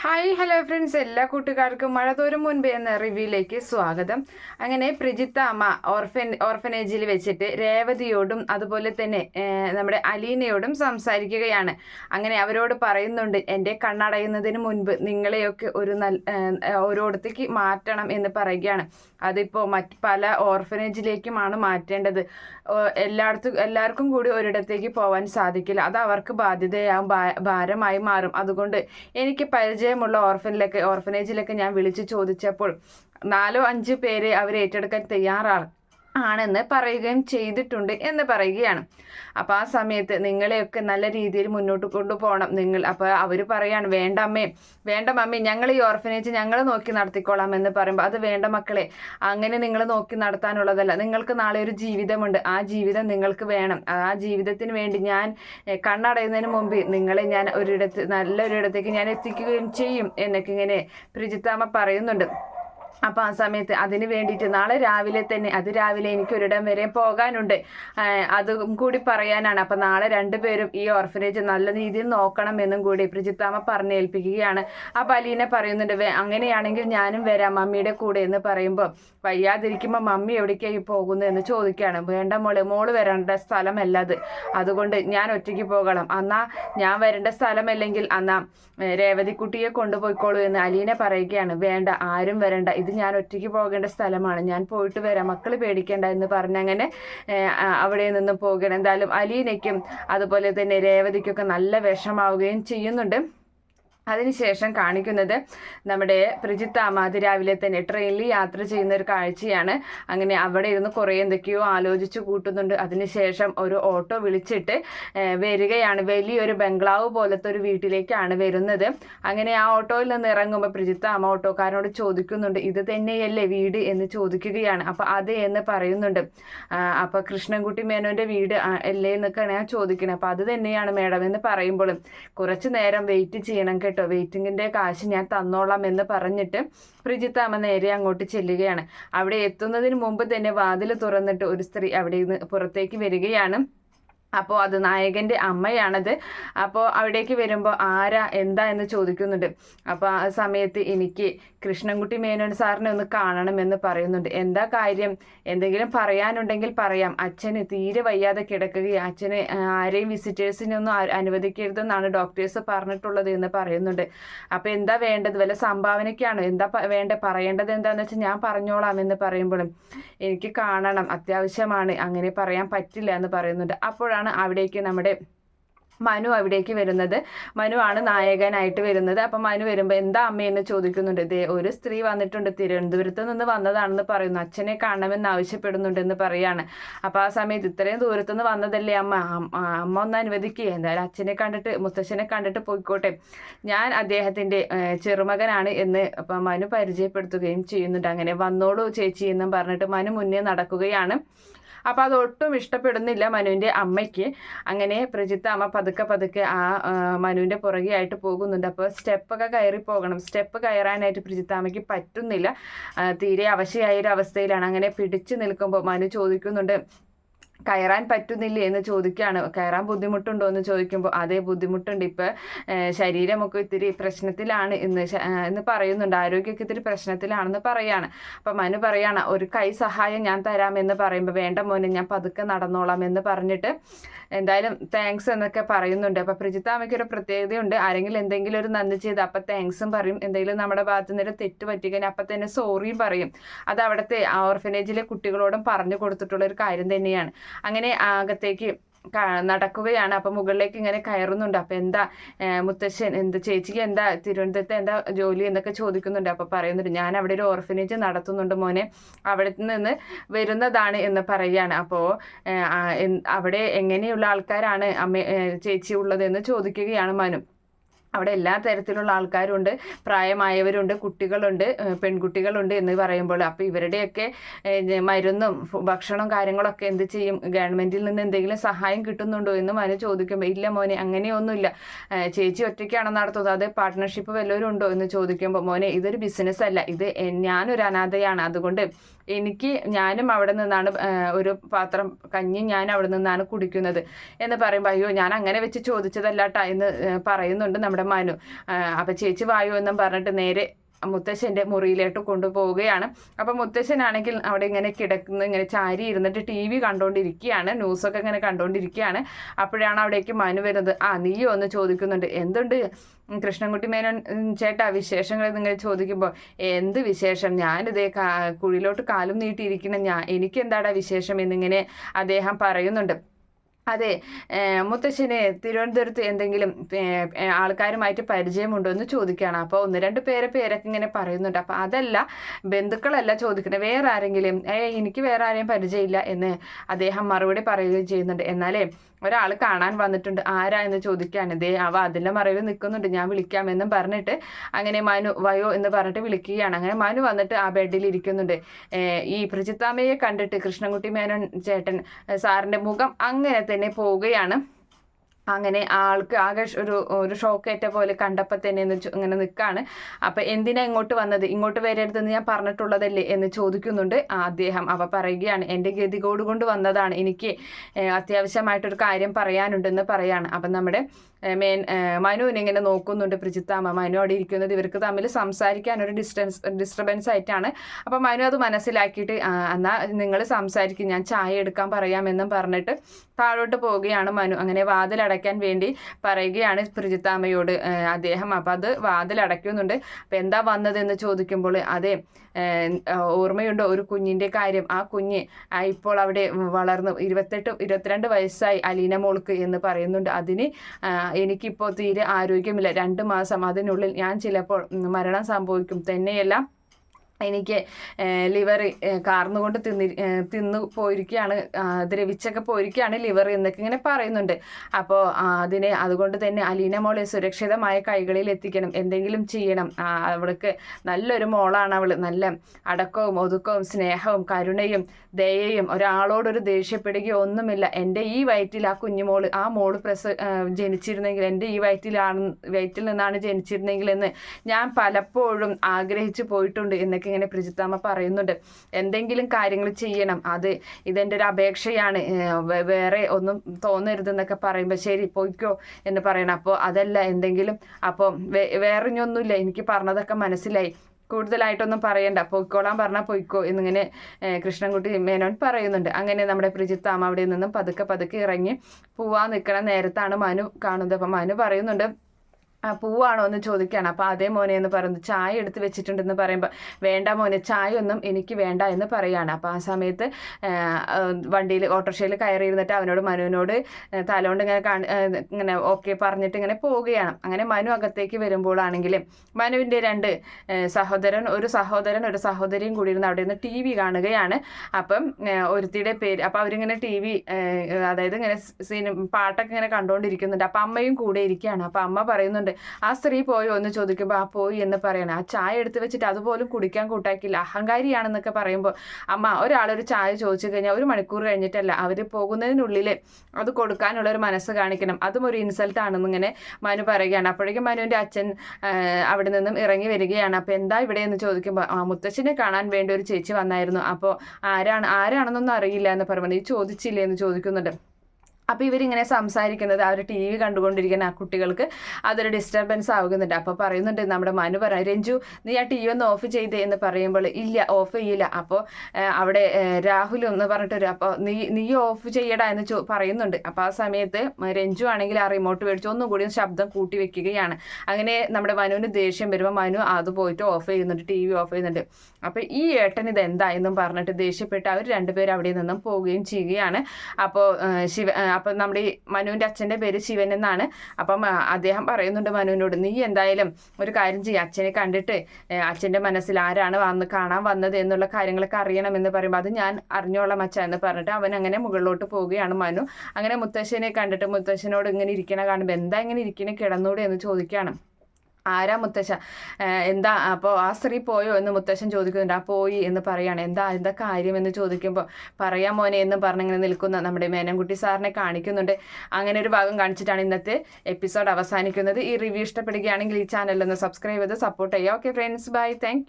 Hi hello friends എല്ലാ കൂട്ടുകാർക്കും മഴ തോരും മുൻപ് എന്ന റിവ്യൂയിലേക്ക് സ്വാഗതം. അങ്ങനെ പ്രജിത്ത അമ്മ ഓർഫൻ ഓർഫനേജിൽ വെച്ചിട്ട് രേവതിയോടും അതുപോലെ തന്നെ നമ്മുടെ അലീനയോടും സംസാരിക്കുകയാണ്. അങ്ങനെ അവരോട് പറയുന്നുണ്ട് എന്റെ കണ്ണടയുന്നതിന് മുൻപ് നിങ്ങളെയൊക്കെ ഒരു നല്ല ഓരോടത്തേക്ക് മാറ്റണം എന്ന് പറയുകയാണ്. അതിപ്പോൾ മറ്റ് പല ഓർഫനേജിലേക്കുമാണ് മാറ്റേണ്ടത്. എല്ലായിടത്തും എല്ലാവർക്കും കൂടി ഒരിടത്തേക്ക് പോകാൻ സാധിക്കില്ല. അത് അവർക്ക് ബാധ്യതയാവും ഭാരമായി മാറും. അതുകൊണ്ട് എനിക്ക് പരിചയമുള്ള ഓർഫനിലൊക്കെ ഓർഫനേജിലൊക്കെ ഞാൻ വിളിച്ചു ചോദിച്ചപ്പോൾ നാലോ അഞ്ച് പേര് അവർ ഏറ്റെടുക്കാൻ തയ്യാറാണ്. ആണെന്ന് പറയുകയും ചെയ്തിട്ടുണ്ട് എന്ന് പറയുകയാണ്. അപ്പോൾ ആ സമയത്ത് നിങ്ങളെയൊക്കെ നല്ല രീതിയിൽ മുന്നോട്ട് കൊണ്ടുപോകണം. നിങ്ങൾ അപ്പോൾ അവർ പറയാണ് വേണ്ട അമ്മേ വേണ്ട മമ്മി ഞങ്ങൾ ഈ ഓർഫനേജ് ഞങ്ങൾ നോക്കി നടത്തിക്കോളാം എന്ന് പറയുമ്പോൾ അത് വേണ്ട മക്കളെ അങ്ങനെ നിങ്ങൾ നോക്കി നടത്താനുള്ളതല്ല. നിങ്ങൾക്ക് നാളെ ഒരു ജീവിതമുണ്ട്. ആ ജീവിതം നിങ്ങൾക്ക് വേണം. ആ ജീവിതത്തിന് വേണ്ടി ഞാൻ കണ്ണടയുന്നതിന് മുമ്പ് നിങ്ങളെ ഞാൻ ഒരിടത്ത് നല്ലൊരിടത്തേക്ക് ഞാൻ എത്തിക്കുകയും ചെയ്യും എന്നൊക്കെ ഇങ്ങനെ പ്രിജിത്താമ്മ പറയുന്നുണ്ട്. അപ്പോൾ ആ സമയത്ത് അതിന് വേണ്ടിയിട്ട് നാളെ രാവിലെ തന്നെ അത് രാവിലെ എനിക്ക് ഒരിടം വരെ പോകാനുണ്ട്. അതും കൂടി പറയാനാണ്. അപ്പം നാളെ രണ്ടുപേരും ഈ ഓർഫനേജ് നല്ല രീതിയിൽ നോക്കണം എന്നും കൂടി പ്രജിത്താമ്മ പറഞ്ഞേൽപ്പിക്കുകയാണ്. അപ്പൊ അലീന പറയുന്നുണ്ട് "വേ- അങ്ങനെയാണെങ്കിൽ ഞാനും വരാം മമ്മിയുടെ കൂടെ എന്ന് പറയുമ്പോൾ വയ്യാതിരിക്കുമ്പോൾ മമ്മി എവിടേക്കായി പോകുന്നു എന്ന് ചോദിക്കുകയാണ്. വേണ്ട മോൾ മോൾ വരേണ്ട സ്ഥലമല്ല അത്. അതുകൊണ്ട് ഞാൻ ഒറ്റയ്ക്ക് പോകണം. അന്നാ ഞാൻ വരേണ്ട സ്ഥലമല്ലെങ്കിൽ അന്നാ രേവതിക്കുട്ടിയെ കൊണ്ടുപോയിക്കോളൂ എന്ന് അലീന പറയുകയാണ്. വേണ്ട ആരും വരണ്ട. ഇത് ഞാൻ ഒറ്റയ്ക്ക് പോകേണ്ട സ്ഥലമാണ്. ഞാൻ പോയിട്ട് വരാം. മക്കൾ പേടിക്കേണ്ട എന്ന് പറഞ്ഞങ്ങനെ അവിടെ നിന്ന് പോകണം. എന്തായാലും അലീനയ്ക്കും അതുപോലെ തന്നെ രേവതിക്കൊക്കെ നല്ല വിഷമാവുകയും ചെയ്യുന്നുണ്ട്. അതിനുശേഷം കാണിക്കുന്നത് നമ്മുടെ പ്രജിത്താമ്മ അതിരാവിലെ തന്നെ ട്രെയിനിൽ യാത്ര ചെയ്യുന്ന ഒരു കാഴ്ചയാണ്. അങ്ങനെ അവിടെ ഇരുന്ന് കുറേ എന്തൊക്കെയോ ആലോചിച്ച് കൂട്ടുന്നുണ്ട്. അതിനുശേഷം ഒരു ഓട്ടോ വിളിച്ചിട്ട് വരികയാണ്. വലിയൊരു ബംഗ്ലാവ് പോലത്തെ ഒരു വീട്ടിലേക്കാണ് വരുന്നത്. അങ്ങനെ ആ ഓട്ടോയിൽ നിന്ന് ഇറങ്ങുമ്പോൾ പ്രജിത്താമ്മ ഓട്ടോക്കാരനോട് ചോദിക്കുന്നുണ്ട് ഇത് തന്നെയല്ലേ വീട്? എന്ന് ചോദിക്കുകയാണ്. അപ്പോൾ അതെ എന്ന് പറയുന്നുണ്ട്. അപ്പോൾ കൃഷ്ണൻകുട്ടി മേനോന്റെ വീട് അല്ലേ എന്നൊക്കെയാണ് ഞാൻ ചോദിക്കുന്നത് അപ്പോൾ അത് തന്നെയാണ് മേഡം എന്ന് പറയുമ്പോഴും കുറച്ച് നേരം വെയിറ്റ് ചെയ്യണം കേട്ടോ. വെയിറ്റിങ്ങിന്റെ കാശ് ഞാൻ തന്നോളാം എന്ന് പറഞ്ഞിട്ട് പ്രിജിത്ത അമ്മ നേരെ അങ്ങോട്ട് ചെല്ലുകയാണ്. അവിടെ എത്തുന്നതിന് മുമ്പ് തന്നെ വാതിൽ തുറന്നിട്ട് ഒരു സ്ത്രീ അവിടെ നിന്ന് പുറത്തേക്ക് വരികയാണ്. അപ്പോൾ അത് നായകന്റെ അമ്മയാണത്. അപ്പോൾ അവിടേക്ക് വരുമ്പോൾ ആരാ എന്താ എന്ന് ചോദിക്കുന്നുണ്ട്. അപ്പോൾ ആ സമയത്ത് എനിക്ക് കൃഷ്ണൻകുട്ടി മേനോൻ സാറിനെ ഒന്ന് കാണണമെന്ന് പറയുന്നുണ്ട്. എന്താ കാര്യം? എന്തെങ്കിലും പറയാനുണ്ടെങ്കിൽ പറയാം. അച്ഛന് തീരെ വയ്യാതെ കിടക്കുകയും. അച്ഛന് ആരെയും വിസിറ്റേഴ്സിനൊന്നും അനുവദിക്കരുതെന്നാണ് ഡോക്ടേഴ്സ് പറഞ്ഞിട്ടുള്ളത് എന്ന് പറയുന്നുണ്ട്. അപ്പോൾ എന്താ വേണ്ടത്? വല്ല സംഭാവനയ്ക്കാണോ? എന്താ വേണ്ട? പറയേണ്ടത് എന്താണെന്ന് വെച്ചാൽ ഞാൻ പറഞ്ഞോളാം എന്ന് പറയുമ്പോഴും എനിക്ക് കാണണം അത്യാവശ്യമാണ് അങ്ങനെ പറയാൻ പറ്റില്ല എന്ന് പറയുന്നുണ്ട്. അപ്പോഴാണ് അവിടേക്ക് നമ്മുടെ മനു അവിടേക്ക് വരുന്നത്. മനു ആണ് നായകനായിട്ട് വരുന്നത്. അപ്പം മനു വരുമ്പോൾ എന്താ അമ്മയെന്ന് ചോദിക്കുന്നുണ്ട്. ദേ ഒരു സ്ത്രീ വന്നിട്ടുണ്ട് തിരുവനന്തപുരത്ത് നിന്ന് വന്നതാണെന്ന് പറയുന്നു. അച്ഛനെ കാണണമെന്ന് ആവശ്യപ്പെടുന്നുണ്ട് എന്ന് പറയാണ്. അപ്പോൾ ആ സമയത്ത് ഇത്രയും ദൂരത്തു നിന്ന് വന്നതല്ലേ അമ്മ? അമ്മ ഒന്ന് അനുവദിക്കുക എന്തായാലും അച്ഛനെ കണ്ടിട്ട് മുത്തശ്ശനെ കണ്ടിട്ട് പോയിക്കോട്ടെ. ഞാൻ അദ്ദേഹത്തിന്റെ ചെറുമകനാണ് എന്ന് അപ്പം മനു പരിചയപ്പെടുത്തുകയും ചെയ്യുന്നുണ്ട്. അങ്ങനെ വന്നോളൂ ചേച്ചി എന്നും പറഞ്ഞിട്ട് മനു മുന്നേ നടക്കുകയാണ്. അപ്പോൾ അതൊട്ടും ഇഷ്ടപ്പെടുന്നില്ല മനുവിന്റെ അമ്മയ്ക്ക്. അങ്ങനെ പ്രജിത്ത അമ്മ പതുക്കെ പതുക്കെ ആ മനുവിന്റെ പുറകെ ആയിട്ട് പോകുന്നുണ്ട്. അപ്പോൾ സ്റ്റെപ്പൊക്കെ കയറി പോകണം. സ്റ്റെപ്പ് കയറാനായിട്ട് പ്രിജിത്താമയ്ക്ക് പറ്റുന്നില്ല. തീരെ അവശയായ ഒരു അവസ്ഥയിലാണ് അങ്ങനെ പിടിച്ചു നിൽക്കുമ്പോൾ മനു ചോദിക്കുന്നുണ്ട് കയറാൻ പറ്റുന്നില്ലേ എന്ന് ചോദിക്കുകയാണ് കയറാൻ ബുദ്ധിമുട്ടുണ്ടോ എന്ന് ചോദിക്കുമ്പോൾ അതേ ബുദ്ധിമുട്ടുണ്ട്. ഇപ്പം ശരീരമൊക്കെ ഇത്തിരി പ്രശ്നത്തിലാണ് ഇന്ന് എന്ന് പറയുന്നുണ്ട്. ആരോഗ്യമൊക്കെ ഇത്തിരി പ്രശ്നത്തിലാണെന്ന് പറയാണ്. അപ്പം മനു പറയാണ് ഒരു കൈ സഹായം ഞാൻ തരാമെന്ന് പറയുമ്പോൾ വേണ്ട മോനെ ഞാൻ പതുക്കെ നടന്നോളാം എന്ന് പറഞ്ഞിട്ട് എന്തായാലും താങ്ക്സ് എന്നൊക്കെ പറയുന്നുണ്ട്. അപ്പം പ്രജിത്താമ്മയ്ക്ക് ഒരു പ്രത്യേകതയുണ്ട്. ആരെങ്കിലും എന്തെങ്കിലും ഒരു നന്ദി ചെയ്ത് അപ്പം താങ്ക്സും പറയും. എന്തെങ്കിലും നമ്മുടെ ഭാഗത്തു നിന്ന് തെറ്റ് പറ്റിക്കഴിഞ്ഞാൽ അപ്പം തന്നെ സോറിയും പറയും. അത് അവിടുത്തെ ഓർഫനേജിലെ കുട്ടികളോടും പറഞ്ഞു കൊടുത്തിട്ടുള്ള ഒരു കാര്യം തന്നെയാണ്. അങ്ങനെ അകത്തേക്ക് നടക്കുകയാണ്. അപ്പം മുകളിലേക്ക് ഇങ്ങനെ കയറുന്നുണ്ട്. അപ്പം എന്താ മുത്തശ്ശൻ എന്ത് ചേച്ചിക്ക് എന്താ തിരുവനന്തപുരത്ത് എന്താ ജോലി എന്നൊക്കെ ചോദിക്കുന്നുണ്ട്. അപ്പം പറയുന്നുണ്ട് ഞാൻ അവിടെ ഒരു ഓർഫനേജ് നടത്തുന്നുണ്ട് മോനെ. അവിടെ നിന്ന് വരുന്നതാണ് എന്ന് പറയുകയാണ്. അപ്പോൾ അവിടെ എങ്ങനെയുള്ള ആൾക്കാരാണ് അമ്മ ചേച്ചി ഉള്ളത് എന്ന് ചോദിക്കുകയാണ് മനു. അവിടെ എല്ലാ തരത്തിലുള്ള ആൾക്കാരുണ്ട്. പ്രായമായവരുണ്ട് കുട്ടികളുണ്ട് പെൺകുട്ടികളുണ്ട് എന്ന് പറയുമ്പോൾ അപ്പോൾ ഇവരുടെയൊക്കെ മരുന്നും ഭക്ഷണവും കാര്യങ്ങളൊക്കെ എന്ത് ചെയ്യും? ഗവൺമെന്റിൽ നിന്ന് എന്തെങ്കിലും സഹായം കിട്ടുന്നുണ്ടോ എന്ന് മനു ചോദിക്കുമ്പോൾ ഇല്ല മോനെ അങ്ങനെയൊന്നുമില്ല. ചേച്ചി ഒറ്റയ്ക്കാണോ നടത്തുന്നത്? അത് പാർട്ട്ണർഷിപ്പ് വല്ലവരും ഉണ്ടോ എന്ന് ചോദിക്കുമ്പോൾ മോനെ ഇതൊരു ബിസിനസ് അല്ല. ഇത് ഞാനൊരു അനാഥയാണ്. അതുകൊണ്ട് എനിക്ക് ഞാനും അവിടെ നിന്നാണ് ഒരു പാത്രം കഞ്ഞി ഞാൻ അവിടെ നിന്നാണ് കുടിക്കുന്നത്. എന്ന് പറയുമ്പോൾ അയ്യോ ഞാൻ അങ്ങനെ വെച്ച് ചോദിച്ചതല്ലാട്ടാ എന്ന് പറയുന്നുണ്ട് നമ്മുടെ മനു. അപ്പം ചേച്ചി വായു എന്നും പറഞ്ഞിട്ട് നേരെ മുത്തശ്ശന്റെ മുറിയിലോട്ട് കൊണ്ടുപോവുകയാണ്. അപ്പം മുത്തശ്ശനാണെങ്കിൽ അവിടെ ഇങ്ങനെ കിടക്കുന്ന ഇങ്ങനെ ചാരി ഇരുന്നിട്ട് ടി വി കണ്ടുകൊണ്ടിരിക്കുകയാണ് ന്യൂസൊക്കെ ഇങ്ങനെ കണ്ടുകൊണ്ടിരിക്കുകയാണ് അപ്പോഴാണ് അവിടേക്ക് മനു വരുന്നത്. ആ നീയോ ഒന്ന് ചോദിക്കുന്നുണ്ട് എന്തുണ്ട് കൃഷ്ണൻകുട്ടി മേനോൻ ചേട്ടാ വിശേഷങ്ങൾ നിങ്ങൾ ചോദിക്കുമ്പോൾ എന്ത് വിശേഷം? ഞാനിതേ കുഴിയിലോട്ട് കാലും നീട്ടിയിരിക്കണം ഞാൻ എനിക്കെന്താടാ വിശേഷം? എന്നിങ്ങനെ അദ്ദേഹം പറയുന്നുണ്ട്. അതെ മുത്തശ്ശന് തിരുവനന്തപുരത്ത് എന്തെങ്കിലും ആൾക്കാരുമായിട്ട് പരിചയമുണ്ടോ എന്ന് ചോദിക്കുകയാണ്. അപ്പോൾ ഒന്ന് രണ്ട് പേരെ പേരൊക്കെ ഇങ്ങനെ പറയുന്നുണ്ട്. അപ്പോൾ അതല്ല ബന്ധുക്കളല്ല ചോദിക്കുന്നത്. വേറെ ആരെങ്കിലും ഏ എനിക്ക് വേറെ ആരെയും പരിചയമില്ല എന്ന് അദ്ദേഹം മറുപടി പറയുകയും ചെയ്യുന്നുണ്ട്. എന്നാലേ ഒരാൾ കാണാൻ വന്നിട്ടുണ്ട്. ആരാ എന്ന് ചോദിക്കുകയാണ്. ഇതേ അവ അതിന്റെ മറവിൽ നിൽക്കുന്നുണ്ട്. ഞാൻ വിളിക്കാമെന്നും പറഞ്ഞിട്ട് അങ്ങനെ മനു വയോ എന്ന് പറഞ്ഞിട്ട് വിളിക്കുകയാണ്. അങ്ങനെ മനു വന്നിട്ട് ആ ബെഡിൽ ഇരിക്കുന്നുണ്ട്. ഈ പ്രജിത്താമ്മയെ കണ്ടിട്ട് കൃഷ്ണൻകുട്ടി മേനോൻ ചേട്ടൻ സാറിന്റെ മുഖം അങ്ങനെ തന്നെ പോവുകയാണ്. അങ്ങനെ ആൾക്ക് ആകെ ഒരു ഒരു ഷോക്കേറ്റ പോലെ കണ്ടപ്പോൾ തന്നെ എന്ന് ഇങ്ങനെ നിൽക്കുകയാണ് അപ്പം എന്തിനാ ഇങ്ങോട്ട് വന്നത്? ഇങ്ങോട്ട് വരരുതെന്ന് ഞാൻ പറഞ്ഞിട്ടുള്ളതല്ലേ എന്ന് ചോദിക്കുന്നുണ്ട്. അദ്ദേഹം അവ പറയുകയാണ് എന്റെ ഗതികോട് കൊണ്ട് വന്നതാണ് എനിക്ക് അത്യാവശ്യമായിട്ടൊരു കാര്യം പറയാനുണ്ടെന്ന് പറയാണ്. അപ്പം നമ്മുടെ മേൻ മനുവിനെ ഇങ്ങനെ നോക്കുന്നുണ്ട് പ്രജിത്താമ്മ മനു അവിടെ ഇരിക്കുന്നത് ഇവർക്ക് തമ്മിൽ സംസാരിക്കാൻ ഒരു ഡിസ്റ്റൻസ് ഡിസ്റ്റർബൻസ് ആയിട്ടാണ്. അപ്പം മനു അത് മനസ്സിലാക്കിയിട്ട് എന്നാൽ നിങ്ങൾ സംസാരിക്കും ഞാൻ ചായ എടുക്കാൻ പറയാമെന്നും പറഞ്ഞിട്ട് താഴോട്ട് പോവുകയാണ് മനു. അങ്ങനെ വാതിലടയ്ക്കാൻ വേണ്ടി പറയുകയാണ് പ്രിജിത്താമ്മയോട് അദ്ദേഹം അപ്പം അത് വാതിലടയ്ക്കുന്നുണ്ട് അപ്പം എന്താ വന്നതെന്ന് ചോദിക്കുമ്പോൾ അതെ ഓർമ്മയുണ്ടോ ഒരു കുഞ്ഞിന്റെ കാര്യം? ആ കുഞ്ഞ് ഇപ്പോൾ അവിടെ വളർന്നു. ഇരുപത്തെട്ട് ഇരുപത്തിരണ്ട് വയസ്സായി അലീന മോൾക്ക് എന്ന് പറയുന്നുണ്ട്. അതിന് എനിക്കിപ്പോൾ തീരെ ആരോഗ്യമില്ല. രണ്ട് മാസം അതിനുള്ളിൽ ഞാൻ ചിലപ്പോൾ മരണം സംഭവിക്കും. തന്നെയല്ല എനിക്ക് ലിവർ കാർന്നുകൊണ്ട് തിന്നി തിന്നു പോയിരിക്കുകയാണ് ദ്രവിച്ചൊക്കെ പോയിരിക്കുകയാണ് ലിവർ എന്നൊക്കെ ഇങ്ങനെ പറയുന്നുണ്ട്. അപ്പോൾ അതിനെ അതുകൊണ്ട് തന്നെ അലീന മോളെ സുരക്ഷിതമായ കൈകളിൽ എത്തിക്കണം. എന്തെങ്കിലും ചെയ്യണം. അവൾക്ക് നല്ലൊരു മോളാണ് അവൾ. നല്ല അടക്കവും ഒതുക്കവും സ്നേഹവും കരുണയും ദയയും ഒരാളോടൊരു ദേഷ്യപ്പെടുകയോ ഒന്നുമില്ല. എന്റെ ഈ വയറ്റിൽ ആ കുഞ്ഞുമോൾ ആ മോൾ പ്രസ ജനിച്ചിരുന്നെങ്കിൽ എന്റെ ഈ വയറ്റിലാണ് വയറ്റിൽ നിന്നാണ് ജനിച്ചിരുന്നെങ്കിൽ എന്ന് ഞാൻ പലപ്പോഴും ആഗ്രഹിച്ചു പോയിട്ടുണ്ട് എന്നൊക്കെ എന്നൊക്കെ ഇങ്ങനെ പ്രജിത്താമ്മ പറയുന്നുണ്ട്. എന്തെങ്കിലും കാര്യങ്ങൾ ചെയ്യണം. അത് ഇതെന്റെ ഒരു അപേക്ഷയാണ്. വേറെ ഒന്നും തോന്നരുതെന്നൊക്കെ പറയുമ്പോൾ ശരി പോയിക്കോ എന്ന് പറയണം. അപ്പോൾ അതല്ല എന്തെങ്കിലും അപ്പോൾ വേറെ ഒന്നുമില്ല എനിക്ക് പറഞ്ഞതൊക്കെ മനസ്സിലായി. കൂടുതലായിട്ടൊന്നും പറയണ്ട. പൊയ്ക്കോളാൻ പറഞ്ഞാൽ പൊയ്ക്കോ എന്നിങ്ങനെ കൃഷ്ണൻകുട്ടി മേനോൻ പറയുന്നുണ്ട്. അങ്ങനെ നമ്മുടെ പ്രിജിത്താമ അവിടെ നിന്നും പതുക്കെ പതുക്കെ ഇറങ്ങി പോവാൻ നിൽക്കണ നേരത്താണ് മനു കാണുന്നത്. അപ്പം മനു പറയുന്നുണ്ട് പൂവാണോ എന്ന് ചോദിക്കുകയാണ് അപ്പോൾ അതേ മോനെ എന്ന് പറയുന്നത് ചായ എടുത്ത് വെച്ചിട്ടുണ്ടെന്ന് പറയുമ്പോൾ വേണ്ട മോനെ ചായ ഒന്നും എനിക്ക് വേണ്ട എന്ന് പറയുകയാണ് അപ്പോൾ ആ സമയത്ത് വണ്ടിയിൽ ഓട്ടോറിക്ഷയിൽ കയറിയിരുന്നിട്ട് അവനോട് മനുവിനോട് തലോണ്ട് ഇങ്ങനെ ഇങ്ങനെ ഓക്കെ പറഞ്ഞിട്ട് ഇങ്ങനെ പോവുകയാണ്. അങ്ങനെ മനു അകത്തേക്ക് വരുമ്പോഴാണെങ്കിൽ മനുവിന്റെ രണ്ട് സഹോദരൻ ഒരു സഹോദരൻ ഒരു സഹോദരിയും കൂടി ഇരുന്ന് അവിടെ നിന്ന് ടി വി കാണുകയാണ്. അപ്പം ഒരുത്തിയുടെ പേര് അപ്പോൾ അവരിങ്ങനെ ടി വി അതായത് ഇങ്ങനെ സിനിമ പാട്ടൊക്കെ ഇങ്ങനെ കണ്ടുകൊണ്ടിരിക്കുന്നുണ്ട് അപ്പം അമ്മയും കൂടെ ഇരിക്കുകയാണ്. അപ്പം അമ്മ പറയുന്നുണ്ട് ആ സ്ത്രീ പോയി ഒന്ന് ചോദിക്കുമ്പോൾ ആ പോയി എന്ന് പറയണം. ആ ചായ എടുത്ത് വെച്ചിട്ട് അതുപോലും കുടിക്കാൻ കൂട്ടാക്കില്ല. അഹങ്കാരിയാണെന്നൊക്കെ പറയുമ്പോൾ അമ്മ ഒരാളൊരു ചായ ചോദിച്ചു കഴിഞ്ഞാൽ ഒരു മണിക്കൂർ കഴിഞ്ഞിട്ടല്ല അവർ പോകുന്നതിനുള്ളിൽ അത് കൊടുക്കാനുള്ള ഒരു മനസ്സ് കാണിക്കണം. അതും ഒരു ഇൻസൾട്ട് ആണെന്ന് ഇങ്ങനെ മനു പറയുകയാണ്. അപ്പോഴേക്കും മനുവിന്റെ അച്ഛൻ അവിടെ നിന്നും ഇറങ്ങി വരികയാണ്. അപ്പോൾ എന്താ ഇവിടെ എന്ന് ചോദിക്കുമ്പോൾ ആ മുത്തച്ഛനെ കാണാൻ വേണ്ടി ഒരു ചേച്ചി വന്നായിരുന്നു. അപ്പോൾ ആരാണ് ആരാണെന്നൊന്നും അറിയില്ല എന്ന് പറയുമ്പോൾ ഈ ചോദിച്ചില്ലേ? എന്ന് ചോദിക്കുന്നുണ്ട്. അപ്പോൾ ഇവരിങ്ങനെ സംസാരിക്കുന്നത് അവർ ടി വി കണ്ടുകൊണ്ടിരിക്കുന്ന ആ കുട്ടികൾക്ക് അതൊരു ഡിസ്റ്റർബൻസ് ആകുന്നുണ്ട് അപ്പോൾ പറയുന്നുണ്ട് നമ്മുടെ മനു പറയാം രഞ്ജു നീ ആ ടി വി ഒന്ന് ഓഫ് ചെയ്തേ എന്ന് പറയുമ്പോൾ ഇല്ല ഓഫ് ചെയ്യില്ല. അപ്പോൾ അവിടെ രാഹുൽ എന്ന് പറഞ്ഞിട്ടൊരു അപ്പോൾ നീ നീ ഓഫ് ചെയ്യടാ എന്ന് ചോ പറയുന്നുണ്ട്. അപ്പോൾ ആ സമയത്ത് രഞ്ജു ആണെങ്കിൽ ആ റിമോട്ട് മേടിച്ച് ഒന്നും കൂടി ശബ്ദം കൂട്ടി വെക്കുകയാണ്. അങ്ങനെ നമ്മുടെ മനുവിന് ദേഷ്യം വരുമ്പോൾ മനു അത് പോയിട്ട് ഓഫ് ചെയ്യുന്നുണ്ട് ടി വി ഓഫ് ചെയ്യുന്നുണ്ട്. അപ്പോൾ ഈ ഏട്ടൻ ഇത് എന്താ എന്നും പറഞ്ഞിട്ട് ദേഷ്യപ്പെട്ട് അവർ രണ്ടുപേരും അവിടെ നിന്നും പോവുകയും ചെയ്യുകയാണ്. അപ്പോൾ ശിവ അപ്പം നമ്മുടെ ഈ മനുവിന്റെ അച്ഛന്റെ പേര് ശിവൻ എന്നാണ്. അപ്പം അദ്ദേഹം പറയുന്നുണ്ട് മനുവിനോട് നീ എന്തായാലും ഒരു കാര്യം ചെയ്യുക അച്ഛനെ കണ്ടിട്ട് അച്ഛന്റെ മനസ്സിൽ ആരാണ് വന്ന് കാണാൻ വന്നത് എന്നുള്ള കാര്യങ്ങളൊക്കെ അറിയണമെന്ന് പറയുമ്പോൾ അത് ഞാൻ അറിഞ്ഞോളാം അച്ഛ എന്ന് പറഞ്ഞിട്ട് അവൻ അങ്ങനെ മുകളിലോട്ട് പോവുകയാണ് മനു. അങ്ങനെ മുത്തശ്ശനെ കണ്ടിട്ട് മുത്തശ്ശനോട് ഇങ്ങനെ ഇരിക്കണ കാണുമ്പോൾ എന്താ ഇങ്ങനെ ഇരിക്കണേ? കിടന്നൂടെ? എന്ന് ചോദിക്കുകയാണ്. ആരാ മുത്തശ്ശ? എന്താ അപ്പോൾ ആ സ്ത്രീ പോയോ എന്ന് മുത്തശ്ശൻ ചോദിക്കുന്നുണ്ട്. ആ പോയി എന്ന് പറയാണ്. എന്താ എന്താ കാര്യം എന്ന് ചോദിക്കുമ്പോൾ പറയാ മോനെ എന്ന് പറഞ്ഞിങ്ങനെ നിൽക്കുന്ന നമ്മുടെ മേനംകുട്ടി സാറിനെ കാണിക്കുന്നുണ്ട്. അങ്ങനെ ഒരു ഭാഗം കാണിച്ചിട്ടാണ് ഇന്നത്തെ എപ്പിസോഡ് അവസാനിക്കുന്നത്. ഈ റിവ്യൂ ഇഷ്ടപ്പെടുകയാണെങ്കിൽ ഈ ചാനലൊന്ന് സബ്സ്ക്രൈബ് ചെയ്ത് സപ്പോർട്ട് ചെയ്യുക. Okay friends bye thank